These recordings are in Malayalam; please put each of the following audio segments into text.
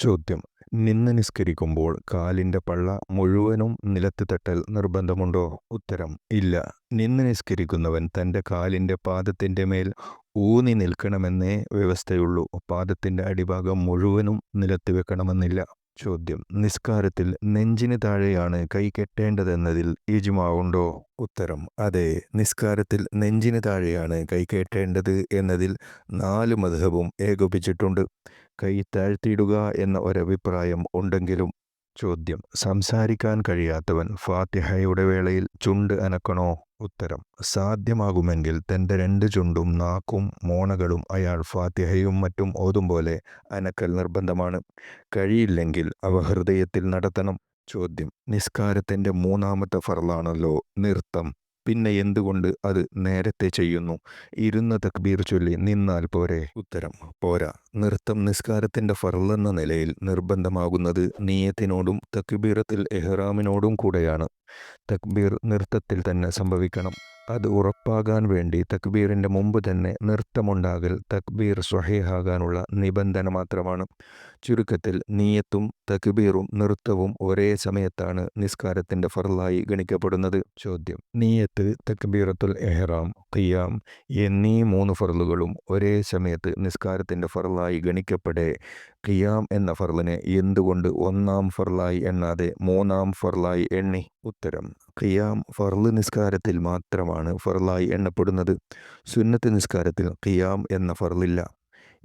ചോദ്യം. നിന്ന് നിസ്കരിക്കുമ്പോൾ കാലിന്റെ പള്ള മുഴുവനും നിലത്ത് തട്ടൽ നിർബന്ധമുണ്ടോ? ഉത്തരം ഇല്ല. നിന്ന് നിസ്കരിക്കുന്നവൻ തന്റെ കാലിന്റെ പാദത്തിന്റെ മേൽ ഊന്നി നിൽക്കണമെന്നേ വ്യവസ്ഥയുള്ളൂ. പാദത്തിന്റെ അടിഭാഗം മുഴുവനും നിലത്ത് വെക്കണമെന്നില്ല. ചോദ്യം. നിസ്കാരത്തിൽ നെഞ്ചിന് താഴെയാണ് കൈ കെട്ടേണ്ടതെന്നതിൽ ഈജുമാവുണ്ടോ ഉത്തരം. അതെ നിസ്കാരത്തിൽ നെഞ്ചിന് താഴെയാണ് കൈ കെട്ടേണ്ടത് എന്നതിൽ നാല് മധുഹവും ഏകോപിച്ചിട്ടുണ്ട്. കൈ താഴ്ത്തിയിടുക എന്ന ഒരഭിപ്രായം ഉണ്ടെങ്കിലും ചോദ്യം. സംസാരിക്കാൻ കഴിയാത്തവൻ ഫാത്തിഹയുടെ വേളയിൽ ചുണ്ട് അനക്കണോ? ഉത്തരം. സാധ്യമാകുമെങ്കിൽ തന്റെ രണ്ട് ചുണ്ടും നാക്കും മോണകളും അയാൾ ഫാത്തിഹയും മറ്റും ഓതും പോലെ അനക്കൽ നിർബന്ധമാണ്. കഴിയില്ലെങ്കിൽ അവ ഹൃദയത്തിൽ നടത്തണം. ചോദ്യം. നിസ്കാരത്തിന്റെ മൂന്നാമത്തെ ഫറലാണല്ലോ നൃത്തം. പിന്നെ എന്തുകൊണ്ട് അത് നേരത്തെ ചെയ്യുന്നു? ഇരുന്ന തക്ബീർ ചൊല്ലി നിന്നാൽ പോരെ. ഉത്തരം പോരാ. നൃത്തം നിസ്കാരത്തിന്റെ ഫറലെന്ന നിലയിൽ നിർബന്ധമാകുന്നത് നീയത്തിനോടും തക്ബീറത്തിൽ എഹ്റാമിനോടും കൂടെയാണ്. തക്ബീർ നൃത്തത്തിൽ തന്നെ സംഭവിക്കണം. അത് ഉറപ്പാകാൻ വേണ്ടി തക്ബീറിന്റെ മുമ്പ് തന്നെ നൃത്തമുണ്ടാകൽ തക്ബീർ സ്വഹേഹാകാനുള്ള നിബന്ധന മാത്രമാണ്. ചുരുക്കത്തിൽ നീയത്തും തക്ബീറും നൃത്തവും ഒരേ സമയത്താണ് നിസ്കാരത്തിന്റെ ഫറലായി ഗണിക്കപ്പെടുന്നത്. ചോദ്യം. നീയത്ത് തക്ബീറത്തുൽ എഹ്റാം ഖിയാം എന്നീ മൂന്ന് ഫറലുകളും ഒരേ സമയത്ത് നിസ്കാരത്തിന്റെ ഫറലായി ഗണിക്കപ്പെടെ ഖിയാം എന്ന ഫറലിനെ എന്തുകൊണ്ട് ഒന്നാം ഫറലായി എണ്ണാതെ മൂന്നാം ഫറലായി എണ്ണി? ഉത്തരം. ഖിയാം ഫർൾ നിസ്കാരത്തിൽ മാത്രമാണ് ഫർളായി എണ്ണപ്പെടുന്നത്. സുന്നത്ത് നിസ്കാരത്തിൽ ഖിയാം എന്ന ഫർളില്ല.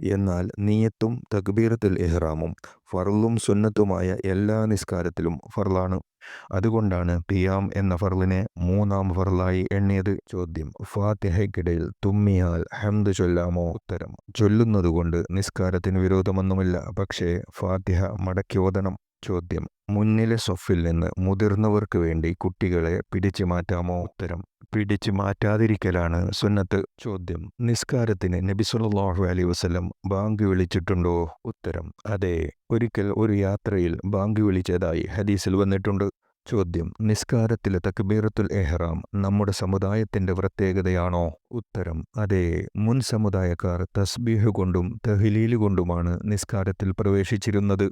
എന്നാൽ നീയത്തും തക്ബീറത്തുൽ ഇഹ്റാമും ഫർളും സുന്നത്തുമായ എല്ലാ നിസ്കാരത്തിലും ഫർളാണ്. അതുകൊണ്ടാണ് ഖിയാം എന്ന ഫർളിനെ മൂന്നാം ഫർളായി എണ്ണിയത്. ചോദ്യം. ഫാത്തിഹയ്ക്കിടയിൽ തുമ്മിയാൽ ഹംദ് ചൊല്ലാമോ? ഉത്തരം. ചൊല്ലുന്നതുകൊണ്ട് നിസ്കാരത്തിന് വിരോധമൊന്നുമില്ല. പക്ഷേ ഫാത്തിഹ മടക്കി ഓതണം. ചോദ്യം. മുന്നിലെ സൊഫിൽ നിന്ന് മുതിർന്നവർക്ക് വേണ്ടി കുട്ടികളെ പിടിച്ചു മാറ്റാമോ? ഉത്തരം. പിടിച്ചു മാറ്റാതിരിക്കലാണ് സുന്നത്ത് ചോദ്യം. നിസ്കാരത്തിന് നബി സല്ലല്ലാഹു അലൈഹി വസല്ലം ബാങ്ക് വിളിച്ചിട്ടുണ്ടോ? ഉത്തരം. അതെ. ഒരിക്കൽ ഒരു യാത്രയിൽ ബാങ്ക് വിളിച്ചതായി ഹദീസിൽ വന്നിട്ടുണ്ട്. ചോദ്യം. നിസ്കാരത്തിലെ തക്ബീറത്തുൽ എഹ്റാം നമ്മുടെ സമുദായത്തിന്റെ പ്രത്യേകതയാണോ? ഉത്തരം. അതെ. മുൻ സമുദായക്കാർ തസ്ബീഹ് കൊണ്ടും തഹ്ലീൽ കൊണ്ടുമാണ് നിസ്കാരത്തിൽ പ്രവേശിച്ചിരുന്നത്.